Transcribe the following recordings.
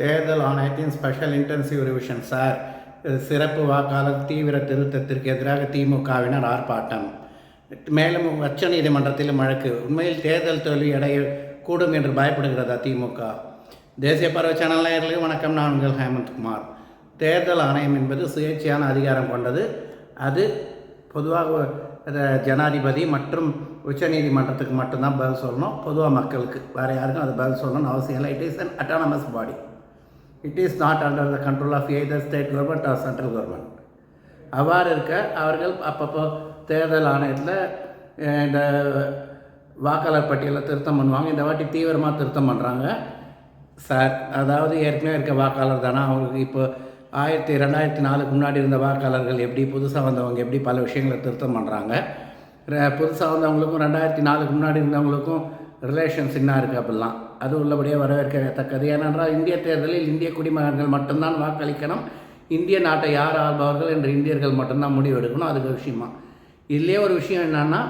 தேர்தல் ஆணையத்தின் special intensive revision sir சிறப்பு வாக்காளர் தீவிர திருத்தத்திற்கு எதிராக திமுகவினர் ஆர்ப்பாட்டம். மேலும் உச்ச நீதிமன்றத்திலும் வழக்கு. உண்மையில் தேர்தல் தோல்வி அடைய கூடும் என்று பயப்படுகிறதா திமுக? தேசிய பறவை சேனல் நேயர்களுக்கு வணக்கம். நான் உங்கள் ஹேமந்த்குமார் தேர்தல் ஆணையம் என்பது சுயேட்சையான அதிகாரம் கொண்டது. அது பொதுவாக ஜனாதிபதி மற்றும் உச்சநீதிமன்றத்துக்கு மட்டும்தான் பதில் சொல்லணும். பொதுவாக மக்களுக்கு. வேறு யாருக்கும் அது பதில் சொல்லணும்னு அவசியம் இல்லை. It is an autonomous body it is not under the control of either state government or central government அவ்வாறு இருக்க அவர்கள் அப்பப்போ தேர்தல் ஆணையத்தில் இந்த uh, வாக்காளர் பட்டியலை திருத்தம் பண்ணுவாங்க. இந்த வாட்டி தீவிரமாக திருத்தம் பண்ணுறாங்க சார் அதாவது ஏற்கனவே இருக்க வாக்காளர் தானே? அவங்களுக்கு இப்போ ஆயிரத்தி ரெண்டாயிரத்தி நாலுக்கு முன்னாடி இருந்த வாக்காளர்கள் எப்படி புதுசாக வந்தவங்க எப்படி பல விஷயங்களை திருத்தம் பண்ணுறாங்க புதுசாக வந்தவங்களுக்கும் ரெண்டாயிரத்தி நாலுக்கு முன்னாடி இருந்தவங்களுக்கும் ரிலேஷன்ஸ் என்ன இருக்குது அப்படிலாம். அது உள்ளபடியே வரவேற்கத்தக்கது ஏனென்றால் இந்திய தேர்தலில் இந்திய குடிமகன்கள் மட்டும்தான் வாக்களிக்கணும். இந்திய நாட்டை யார் ஆள்பவர்கள் என்று இந்தியர்கள் மட்டும்தான் முடிவு எடுக்கணும் அதுக்கு விஷயமா. இதுலேயே ஒரு விஷயம் என்னன்னா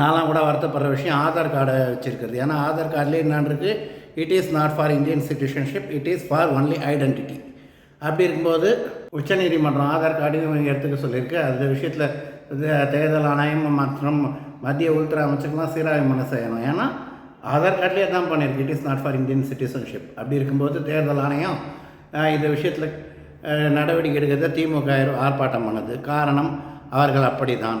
நான்லாம் கூட வருத்தப்படுற விஷயம் ஆதார் கார்டை வச்சுருக்கிறது. ஏன்னா ஆதார் கார்டில் என்னன்னு it is not for Indian citizenship it is for only identity அப்படி இருக்கும்போது உச்சநீதிமன்றம் ஆதார் கார்டையும் எடுத்துக்க சொல்லியிருக்கு. அந்த விஷயத்தில் தேர்தல் ஆணையம் மற்றும் மத்திய உள்துறை அமைச்சருக்குலாம் சீராய்வு பண்ண செய்யணும். ஏன்னா ஆதார் கார்டிலே தான் பண்ணியிருக்கு. It is not for Indian citizenship அப்படி இருக்கும்போது தேர்தல் ஆணையம் இந்த விஷயத்தில் நடவடிக்கை எடுக்கிறத திமுக ஆர்ப்பாட்டம் பண்ணது. காரணம் அவர்கள் அப்படிதான்.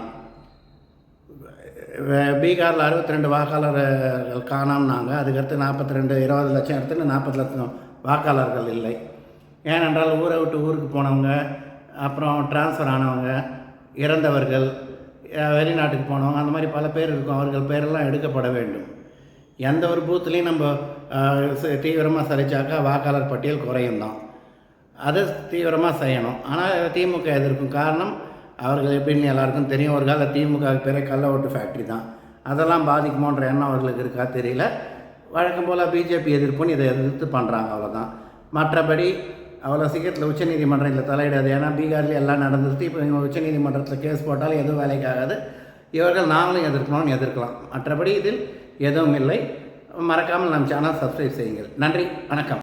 தான் பீகாரில் அறுபத்தி ரெண்டு வாக்காளர்கள் காணாம்னாங்க அதுக்கடுத்து நாற்பத்தி ரெண்டு இருபது லட்சம் எடுத்துட்டு நாற்பது லட்சம் வாக்காளர்கள் இல்லை. ஏனென்றால் ஊரை விட்டு ஊருக்கு போனவங்க அப்புறம் டிரான்ஸ்ஃபர் ஆனவங்க இறந்தவர்கள் வெளிநாட்டுக்கு போனவங்க அந்த மாதிரி பல பேர் இருக்கும். அவர்கள் பேரெல்லாம் எடுக்கப்பட வேண்டும். எந்த ஒரு பூத்துலேயும் நம்ம தீவிரமாக சரிச்சாக்கா வாக்காளர் பட்டியல் குறையும் தான் அதை தீவிரமாக செய்யணும். ஆனால் திமுக எதிர்க்கும் காரணம் அவர்கள் எப்படின்னு எல்லாருக்கும் தெரியும். ஒரு கால திமுக பேரே கள்ள ஓட்டு ஃபேக்ட்ரி தான். அதெல்லாம் பாதிக்குமோன்ற எண்ணம் அவர்களுக்கு இருக்கா? தெரியல. வழக்கம் போல் பிஜேபி எதிர்ப்புன்னு இதை எதிர்த்து பண்ணுறாங்க அவ்வளோதான் மற்றபடி அவ்வளோ சீக்கிரத்தில் உச்சநீதிமன்றம் இதில் தலையிடாது. ஏன்னா பீகார்லேயே எல்லாம் நடந்துருச்சு. இப்போ இவங்க உச்சநீதிமன்றத்தில் கேஸ் போட்டாலும் எதுவும் வேலைக்கு ஆகாது. இவர்கள் நாங்களும் எதிர்க்கணும்னு எதிர்க்கலாம். மற்றபடி இதில் எதுவும் இல்லை. மறக்காமல் நம் சேனல் சப்ஸ்கிரைப் செய்யுங்கள். நன்றி. வணக்கம்.